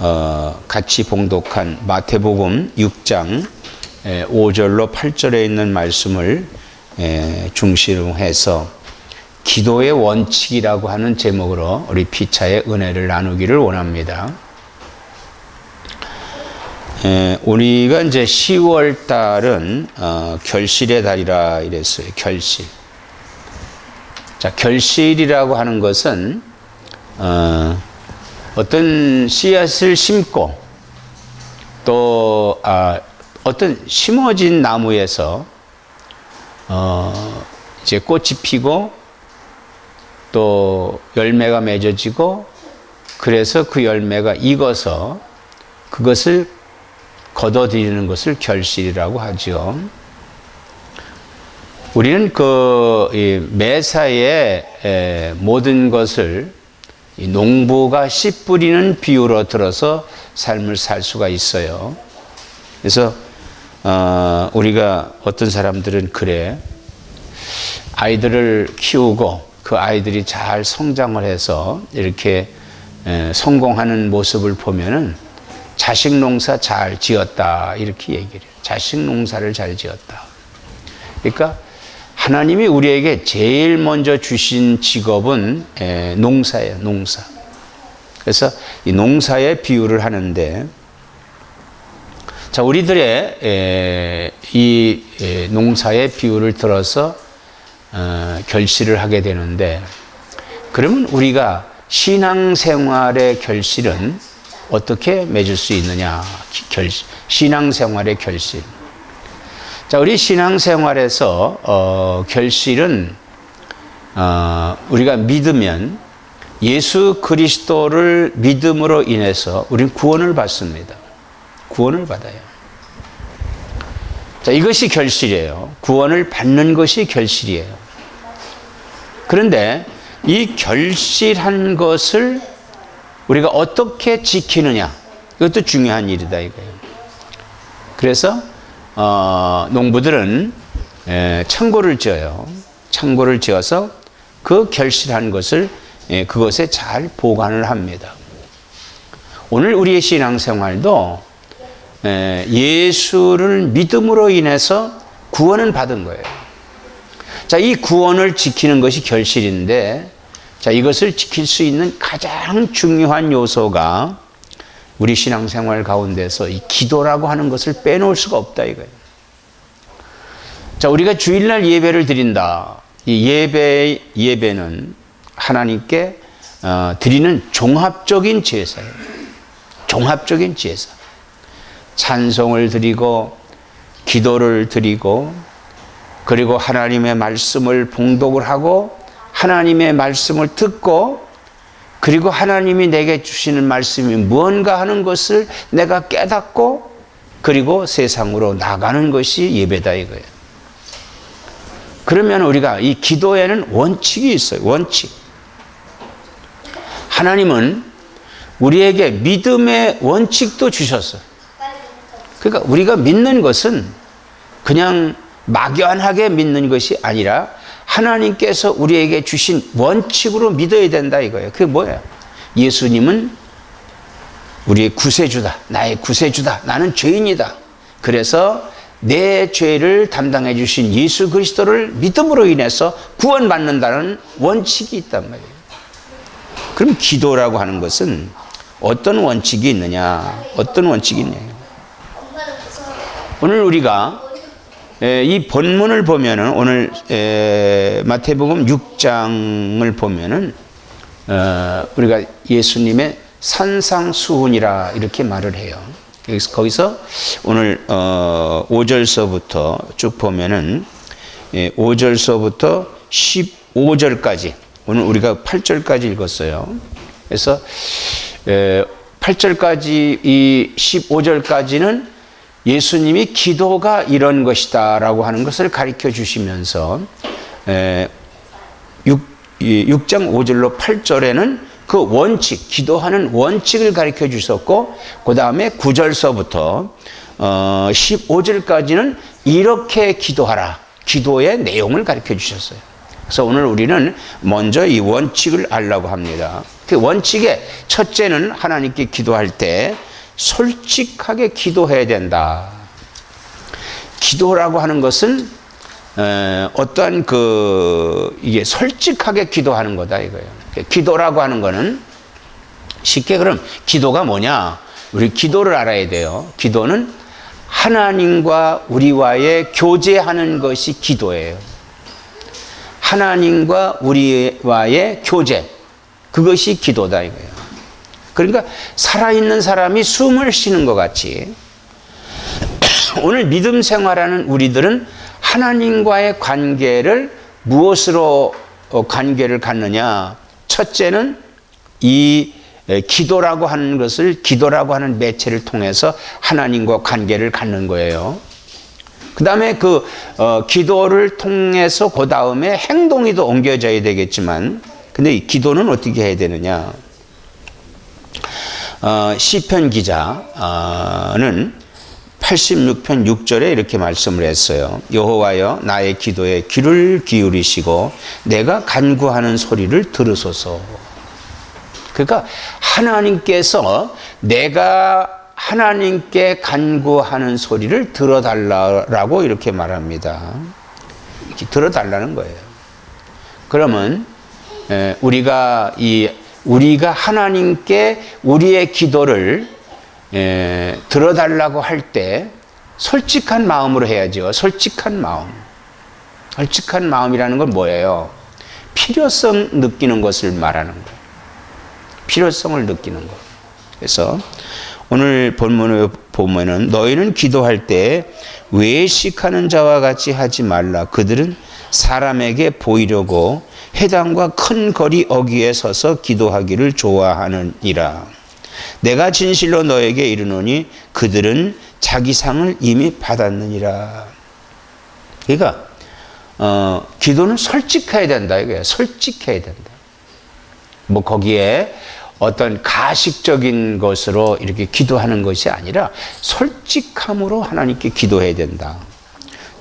어, 같이 봉독한 마태복음 6장 5절로 8절에 있는 말씀을 에, 중심으로 해서 기도의 원칙이라고 하는 제목으로 우리 피차의 은혜를 나누기를 원합니다. 에, 우리가 이제 10월 달은 어, 결실의 달이라 이랬어요. 결실. 자, 결실이라고 하는 것은 어, 어떤 씨앗을 심고 또 아, 어떤 심어진 나무에서 어, 이제 꽃이 피고 또 열매가 맺어지고 그래서 그 열매가 익어서 그것을 걷어들이는 것을 결실이라고 하죠. 우리는 그 매사에 모든 것을 농부가 씨 뿌리는 비유로 들어서 삶을 살 수가 있어요. 그래서 어, 우리가 어떤 사람들은 그래 아이들을 키우고 그 아이들이 잘 성장을 해서 이렇게 에, 성공하는 모습을 보면은 자식 농사 잘 지었다 이렇게 얘기를 해요. 자식 농사를 잘 지었다. 그러니까 하나님이 우리에게 제일 먼저 주신 직업은 에, 농사예요, 농사. 그래서 이 농사의 비유를 하는데, 자, 우리들의 에, 이 에, 농사의 비유를 들어서 어, 결실을 하게 되는데, 그러면 우리가 신앙생활의 결실은 어떻게 맺을 수 있느냐? 결, 신앙생활의 결실. 자, 우리 신앙생활에서 어, 결실은 어, 우리가 믿으면 예수 그리스도를 믿음으로 인해서 우리는 구원을 받습니다. 구원을 받아요. 자, 이것이 결실이에요. 구원을 받는 것이 결실이에요. 그런데 이 결실한 것을 우리가 어떻게 지키느냐 이것도 중요한 일이다 이거예요. 그래서 어, 농부들은 에, 창고를 지어요. 창고를 지어서 그 결실한 것을 에, 그것에 잘 보관을 합니다. 오늘 우리의 신앙생활도 에, 예수를 믿음으로 인해서 구원은 받은 거예요. 자, 이 구원을 지키는 것이 결실인데, 자, 이것을 지킬 수 있는 가장 중요한 요소가 우리 신앙생활 가운데서 이 기도라고 하는 것을 빼놓을 수가 없다 이거예요. 자, 우리가 주일날 예배를 드린다. 이 예배 예배는 하나님께 어, 드리는 종합적인 제사예요. 종합적인 제사. 찬송을 드리고 기도를 드리고 그리고 하나님의 말씀을 봉독을 하고 하나님의 말씀을 듣고 그리고 하나님이 내게 주시는 말씀이 무언가 하는 것을 내가 깨닫고 그리고 세상으로 나가는 것이 예배다 이거예요. 그러면 우리가 이 기도에는 원칙이 있어요. 원칙. 하나님은 우리에게 믿음의 원칙도 주셨어요. 그러니까 우리가 믿는 것은 그냥 막연하게 믿는 것이 아니라 하나님께서 우리에게 주신 원칙으로 믿어야 된다 이거예요. 그게 뭐예요? 예수님은 우리의 구세주다. 나의 구세주다. 나는 죄인이다. 그래서 내 죄를 담당해 주신 예수 그리스도를 믿음으로 인해서 구원받는다는 원칙이 있단 말이에요. 그럼 기도라고 하는 것은 어떤 원칙이 있느냐? 어떤 원칙이 있냐? 오늘 우리가 이 본문을 보면은 오늘 마태복음 6장을 보면은 어, 우리가 예수님의 산상수훈이라 이렇게 말을 해요. 거기서 오늘 5절서부터 어, 쭉 보면은 5절서부터 15절까지 오늘 우리가 8절까지 읽었어요. 그래서 8절까지 이 15절까지는 예수님이 기도가 이런 것이다 라고 하는 것을 가르쳐 주시면서 6, 6장 5절로 8절에는 그 원칙, 기도하는 원칙을 가르쳐 주셨고, 그 다음에 9절서부터 15절까지는 이렇게 기도하라. 기도의 내용을 가르쳐 주셨어요. 그래서 오늘 우리는 먼저 이 원칙을 알라고 합니다. 그 원칙에 첫째는 하나님께 기도할 때 솔직하게 기도해야 된다. 기도라고 하는 것은 에, 어떠한 그 이게 솔직하게 기도하는 거다 이거예요. 기도라고 하는 거는 쉽게 그럼 기도가 뭐냐? 우리 기도를 알아야 돼요. 기도는 하나님과 우리와의 교제하는 것이 기도예요. 하나님과 우리와의 교제. 그것이 기도다 이거예요. 그러니까 살아있는 사람이 숨을 쉬는 것 같이 오늘 믿음 생활하는 우리들은 하나님과의 관계를 무엇으로 어, 관계를 갖느냐? 첫째는 이 기도라고 하는 것을 기도라고 하는 매체를 통해서 하나님과 관계를 갖는 거예요. 그 다음에 그 어, 기도를 통해서 그 다음에 행동이 더 옮겨져야 되겠지만, 근데 이 기도는 어떻게 해야 되느냐? 어, 시편 기자는 86편 6절에 이렇게 말씀을 했어요. 여호와여 나의 기도에 귀를 기울이시고 내가 간구하는 소리를 들으소서. 그러니까 하나님께서 내가 하나님께 간구하는 소리를 들어달라고 이렇게 말합니다. 이렇게 들어달라는 거예요. 그러면 우리가 이 우리가 하나님께 우리의 기도를 에, 들어달라고 할 때 솔직한 마음으로 해야죠. 솔직한 마음. 솔직한 마음이라는 건 뭐예요? 필요성 느끼는 것을 말하는 거예요. 필요성을 느끼는 거. 그래서 오늘 본문에 보면은 너희는 기도할 때 외식하는 자와 같이 하지 말라. 그들은 사람에게 보이려고 해당과 큰 거리 어귀에 서서 기도하기를 좋아하느니라. 내가 진실로 너에게 이르노니 그들은 자기 상을 이미 받았느니라. 그러니까 어, 기도는 솔직해야 된다 이거야. 솔직해야 된다. 뭐 거기에 어떤 가식적인 것으로 이렇게 기도하는 것이 아니라 솔직함으로 하나님께 기도해야 된다.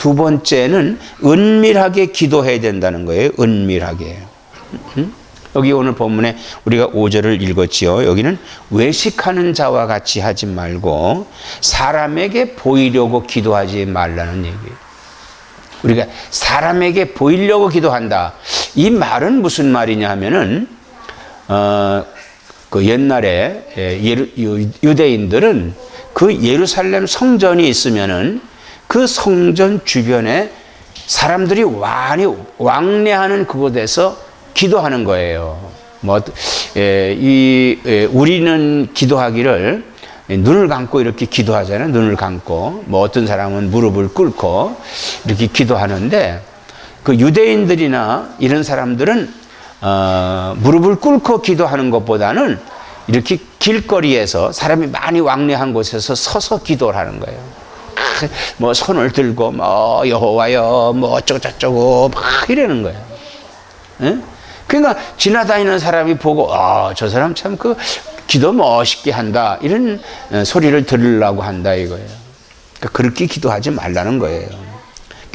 두 번째는 은밀하게 기도해야 된다는 거예요. 은밀하게. 여기 오늘 본문에 우리가 5절을 읽었지요. 여기는 외식하는 자와 같이 하지 말고 사람에게 보이려고 기도하지 말라는 얘기예요. 우리가 사람에게 보이려고 기도한다. 이 말은 무슨 말이냐 하면은 어, 그 옛날에 예, 예루, 유대인들은 그 예루살렘 성전이 있으면은 그 성전 주변에 사람들이 많이 왕래하는 그곳에서 기도하는 거예요. 뭐, 예, 이, 예, 우리는 기도하기를 눈을 감고 이렇게 기도하잖아요. 눈을 감고. 뭐 어떤 사람은 무릎을 꿇고 이렇게 기도하는데 그 유대인들이나 이런 사람들은 어, 무릎을 꿇고 기도하는 것보다는 이렇게 길거리에서 사람이 많이 왕래한 곳에서 서서 기도를 하는 거예요. 뭐 손을 들고 뭐 여호와여 뭐 어쩌고 저쩌고 막 이러는 거예요. 예? 그러니까 지나다니는 사람이 보고 아저 사람 참 그 기도 멋있게 한다 이런 어, 소리를 들으려고 한다 이거예요. 그러니까 그렇게 기도하지 말라는 거예요.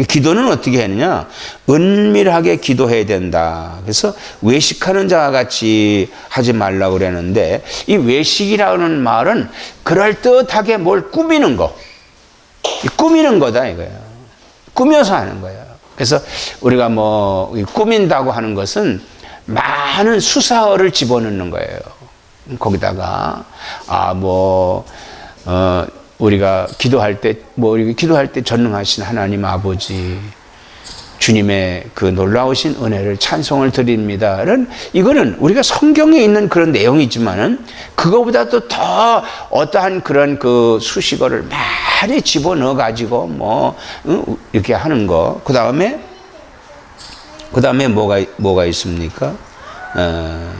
기도는 어떻게 했느냐? 은밀하게 기도해야 된다. 그래서 외식하는 자와 같이 하지 말라고 그랬는데 이 외식이라는 말은 그럴듯하게 뭘 꾸미는 거. 꾸미는 거다 이거예요. 꾸며서 하는 거예요. 그래서 우리가 뭐 꾸민다고 하는 것은 많은 수사어를 집어넣는 거예요. 거기다가 아뭐 어, 우리가 기도할 때, 뭐, 우리 기도할 때 전능하신 하나님 아버지, 주님의 그 놀라우신 은혜를 찬송을 드립니다는 이거는 우리가 성경에 있는 그런 내용이지만은 그거보다도 더 어떠한 그런 그 수식어를 많이 집어넣어 가지고 뭐 이렇게 하는 거. 그 다음에 그 다음에 뭐가 뭐가 있습니까? 어,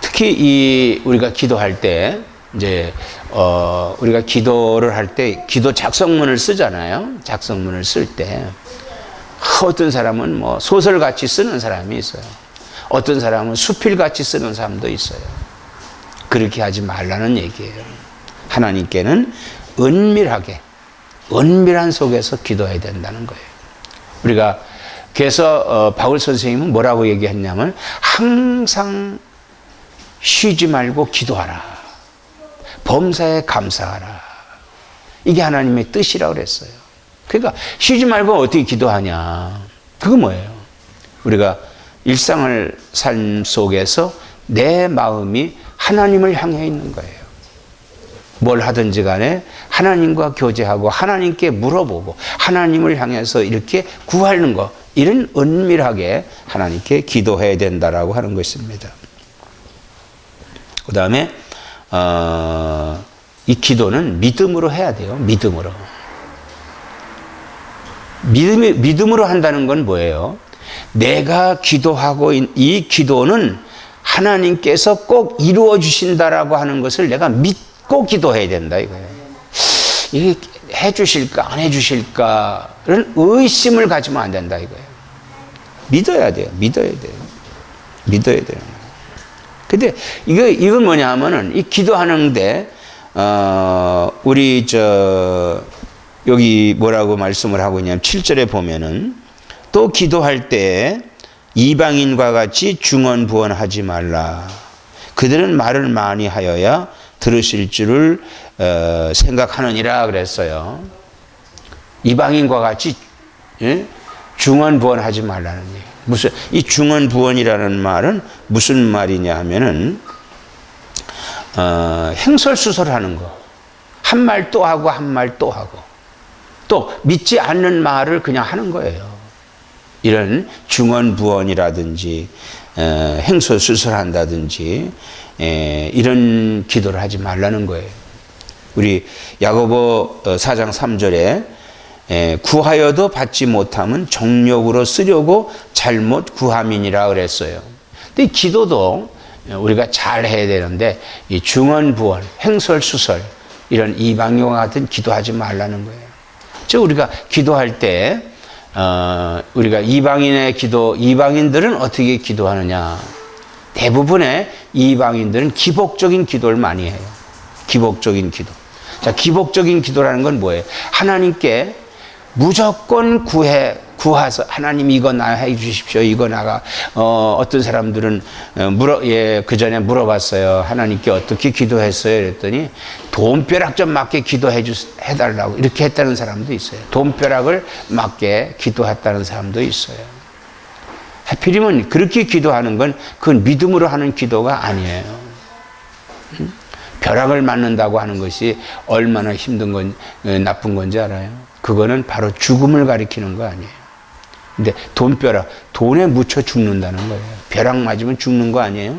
특히 이 우리가 기도할 때 이제 어 우리가 기도를 할 때 기도 작성문을 쓰잖아요. 작성문을 쓸 때 어떤 사람은 뭐 소설 같이 쓰는 사람이 있어요. 어떤 사람은 수필 같이 쓰는 사람도 있어요. 그렇게 하지 말라는 얘기예요. 하나님께는 은밀하게 은밀한 속에서 기도해야 된다는 거예요. 우리가 그래서 어, 바울 선생님은 뭐라고 얘기했냐면 항상 쉬지 말고 기도하라. 범사에 감사하라. 이게 하나님의 뜻이라고 그랬어요. 그러니까 쉬지 말고 어떻게 기도하냐. 그거 뭐예요? 우리가 일상을 삶 속에서 내 마음이 하나님을 향해 있는 거예요. 뭘 하든지 간에 하나님과 교제하고 하나님께 물어보고 하나님을 향해서 이렇게 구하는 거 이런 은밀하게 하나님께 기도해야 된다라고 하는 것입니다. 그 다음에 어, 이 기도는 믿음으로 해야 돼요. 믿음으로. 믿음, 믿음 으로 한다는 건 뭐예요? 내가 기도하고 있- 이 기도는 하나님께서 꼭 이루어 주신다라고 하는 것을 내가 믿고 기도해야 된다 이거예요. 이게 해 주실까 안 해 주실까를 의심을 가지면 안 된다 이거예요. 믿어야 돼요. 믿어야 돼요. 믿어야 돼요. 근데 이거 이건 뭐냐 하면은 이 기도하는데 어 우리 저 여기 뭐라고 말씀을 하고 있냐면 7절에 보면은 또 기도할 때 이방인과 같이 중언부언하지 말라. 그들은 말을 많이 하여야 들으실 줄을 어, 생각하느니라 그랬어요. 이방인과 같이 예? 중언부언하지 말라는 얘기. 무슨 이 중언부언이라는 말은 무슨 말이냐 하면은 어, 행설수설하는 거. 한 말 또 하고 한 말 또 하고 또 믿지 않는 말을 그냥 하는 거예요. 이런 중언부언이라든지 어, 행설수설한다든지 에, 이런 기도를 하지 말라는 거예요. 우리 야고보 4장 3절에 에, 구하여도 받지 못함은 정욕으로 쓰려고 잘못 구함이니라 그랬어요. 근데 이 기도도 우리가 잘 해야 되는데 이 중언부언, 행설수설 이런 이방용과 같은 기도하지 말라는 거예요. 즉 우리가 기도할 때 어, 우리가 이방인의 기도, 이방인들은 어떻게 기도하느냐? 대부분의 이방인들은 기복적인 기도를 많이 해요. 기복적인 기도. 자, 기복적인 기도라는 건 뭐예요? 하나님께 무조건 구해 구하서 하나님 이거 나 해 주십시오. 이거 나가 어 어떤 사람들은 어, 물어 예그 전에 물어봤어요. 하나님께 어떻게 기도했어요? 그랬더니 돈벼락 좀 맞게 기도해 주 해달라고 이렇게 했다는 사람도 있어요. 돈벼락을 맞게 기도했다는 사람도 있어요. 하필이면 그렇게 기도하는 건 그건 믿음으로 하는 기도가 아니에요. 음? 벼락을 맞는다고 하는 것이 얼마나 힘든 건 어, 나쁜 건지 알아요? 그거는 바로 죽음을 가리키는 거 아니에요. 근데 돈벼락, 돈에 묻혀 죽는다는 거예요. 벼락 맞으면 죽는 거 아니에요?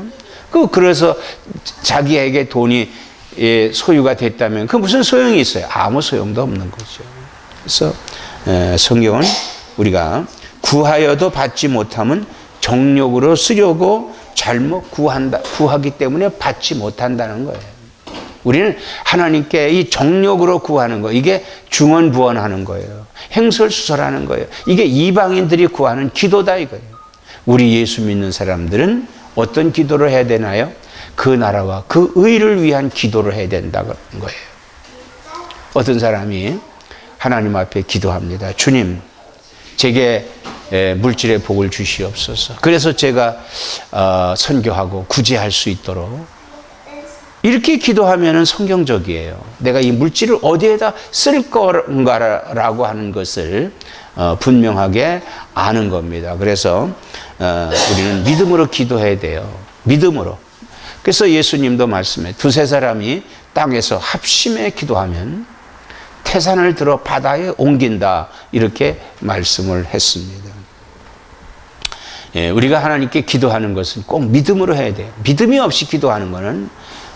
그, 그래서 자기에게 돈이 예, 소유가 됐다면 그 무슨 소용이 있어요? 아무 소용도 없는 거죠. 그래서 에, 성경은 우리가 구하여도 받지 못하면 정욕으로 쓰려고 잘못 구한다, 구하기 때문에 받지 못한다는 거예요. 우리는 하나님께 이 정욕으로 구하는 거, 이게 중언부언하는 거예요. 행설수설하는 거예요. 이게 이방인들이 구하는 기도다 이거예요. 우리 예수 믿는 사람들은 어떤 기도를 해야 되나요? 그 나라와 그 의를 위한 기도를 해야 된다는 거예요. 어떤 사람이 하나님 앞에 기도합니다. 주님, 제게 물질의 복을 주시옵소서. 그래서 제가 어, 선교하고 구제할 수 있도록 이렇게 기도하면 성경적이에요. 내가 이 물질을 어디에다 쓸 건가라고 하는 것을 어, 분명하게 아는 겁니다. 그래서 어, 우리는 믿음으로 기도해야 돼요. 믿음으로. 그래서 예수님도 말씀해 두세 사람이 땅에서 합심해 기도하면 태산을 들어 바다에 옮긴다 이렇게 말씀을 했습니다. 예, 우리가 하나님께 기도하는 것은 꼭 믿음으로 해야 돼요. 믿음이 없이 기도하는 것은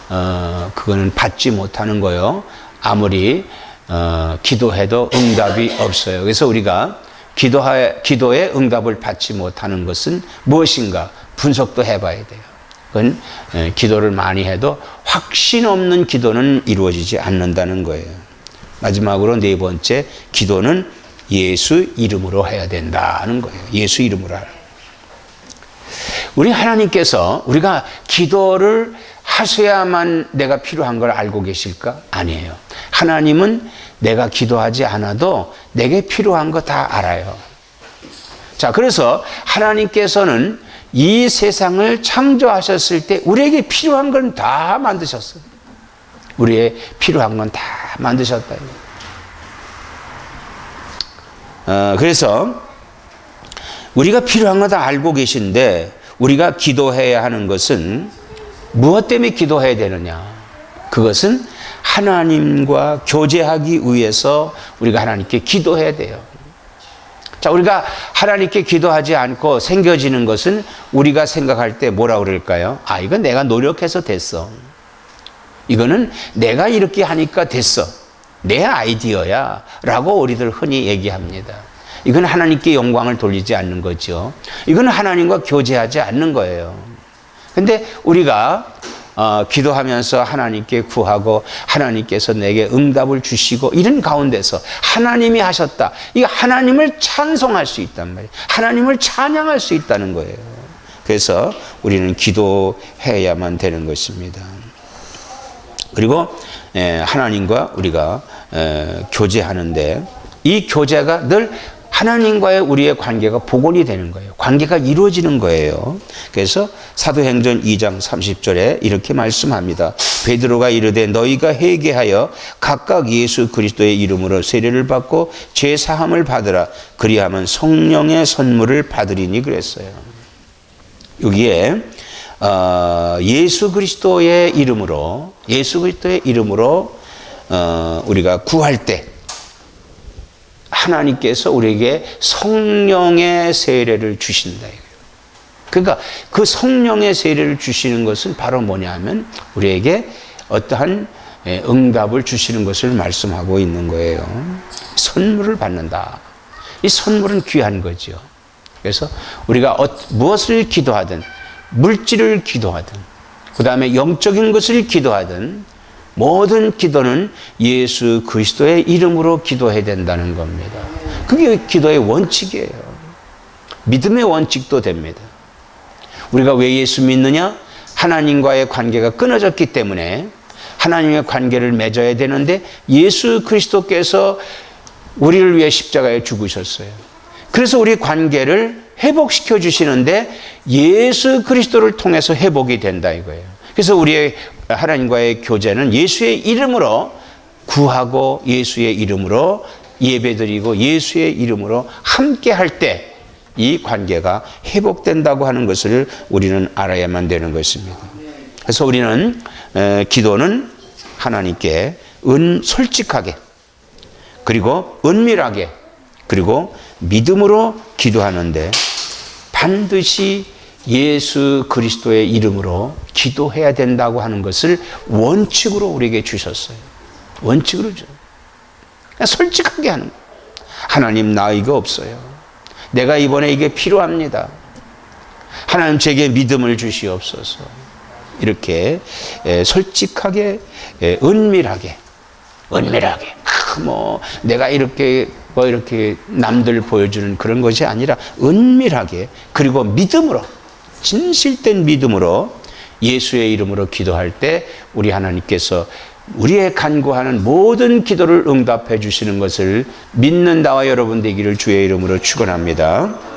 어, 그거는 받지 못하는 거요. 아무리 어, 기도해도 응답이 없어요. 그래서 우리가 기도하, 기도에 응답을 받지 못하는 것은 무엇인가 분석도 해봐야 돼요. 그건 에, 기도를 많이 해도 확신 없는 기도는 이루어지지 않는다는 거예요. 마지막으로 네 번째 기도는 예수 이름으로 해야 된다는 거예요. 예수 이름으로 하라. 우리 하나님께서 우리가 기도를 하셔야만 내가 필요한 걸 알고 계실까? 아니에요. 하나님은 내가 기도하지 않아도 내게 필요한 거 다 알아요. 자, 그래서 하나님께서는 이 세상을 창조하셨을 때 우리에게 필요한 건 다 만드셨어요. 우리의 필요한 건 다 만드셨다. 어, 그래서 우리가 필요한 거 다 알고 계신데 우리가 기도해야 하는 것은 무엇 때문에 기도해야 되느냐? 그것은 하나님과 교제하기 위해서 우리가 하나님께 기도해야 돼요. 자, 우리가 하나님께 기도하지 않고 생겨지는 것은 우리가 생각할 때 뭐라 그럴까요? 아, 이건 내가 노력해서 됐어. 이거는 내가 이렇게 하니까 됐어. 내 아이디어야. 라고 우리들 흔히 얘기합니다. 이건 하나님께 영광을 돌리지 않는 거죠. 이건 하나님과 교제하지 않는 거예요. 근데 우리가 어, 기도하면서 하나님께 구하고 하나님께서 내게 응답을 주시고 이런 가운데서 하나님이 하셨다. 이 하나님을 찬송할 수 있단 말이에요. 하나님을 찬양할 수 있다는 거예요. 그래서 우리는 기도해야만 되는 것입니다. 그리고 에, 하나님과 우리가 에, 교제하는데 이 교제가 늘 하나님과의 우리의 관계가 복원이 되는 거예요. 관계가 이루어지는 거예요. 그래서 사도행전 2장 30절에 이렇게 말씀합니다. 베드로가 이르되 너희가 회개하여 각각 예수 그리스도의 이름으로 세례를 받고 죄 사함을 받으라. 그리하면 성령의 선물을 받으리니 그랬어요. 여기에 어, 예수 그리스도의 이름으로 예수 그리스도의 이름으로 어, 우리가 구할 때 하나님께서 우리에게 성령의 세례를 주신다. 그러니까 그 성령의 세례를 주시는 것은 바로 뭐냐면 우리에게 어떠한 예, 응답을 주시는 것을 말씀하고 있는 거예요. 선물을 받는다. 이 선물은 귀한 거죠. 그래서 우리가 어, 무엇을 기도하든 물질을 기도하든 그 다음에 영적인 것을 기도하든 모든 기도는 예수 그리스도의 이름으로 기도해야 된다는 겁니다. 그게 기도의 원칙이에요. 믿음의 원칙도 됩니다. 우리가 왜 예수 믿느냐? 하나님과의 관계가 끊어졌기 때문에 하나님의 관계를 맺어야 되는데 예수 그리스도께서 우리를 위해 십자가에 죽으셨어요. 그래서 우리 관계를 회복시켜 주시는데 예수 그리스도를 통해서 회복이 된다 이거예요. 그래서 우리의 하나님과의 교제는 예수의 이름으로 구하고 예수의 이름으로 예배드리고 예수의 이름으로 함께 할 때 이 관계가 회복된다고 하는 것을 우리는 알아야만 되는 것입니다. 그래서 우리는 기도는 하나님께 은 솔직하게 그리고 은밀하게 그리고 믿음으로 기도하는데 반드시 예수 그리스도의 이름으로 기도해야 된다고 하는 것을 원칙으로 우리에게 주셨어요. 원칙으로 줘. 솔직하게 하는 거예요. 하나님 나 이거 없어요. 내가 이번에 이게 필요합니다. 하나님 제게 믿음을 주시옵소서. 이렇게 솔직하게 은밀하게 은밀하게 뭐 내가 이렇게 뭐 이렇게 남들 보여주는 그런 것이 아니라 은밀하게 그리고 믿음으로 진실된 믿음으로 예수의 이름으로 기도할 때 우리 하나님께서 우리의 간구하는 모든 기도를 응답해 주시는 것을 믿는 나와 여러분 되기를 주의 이름으로 축원합니다.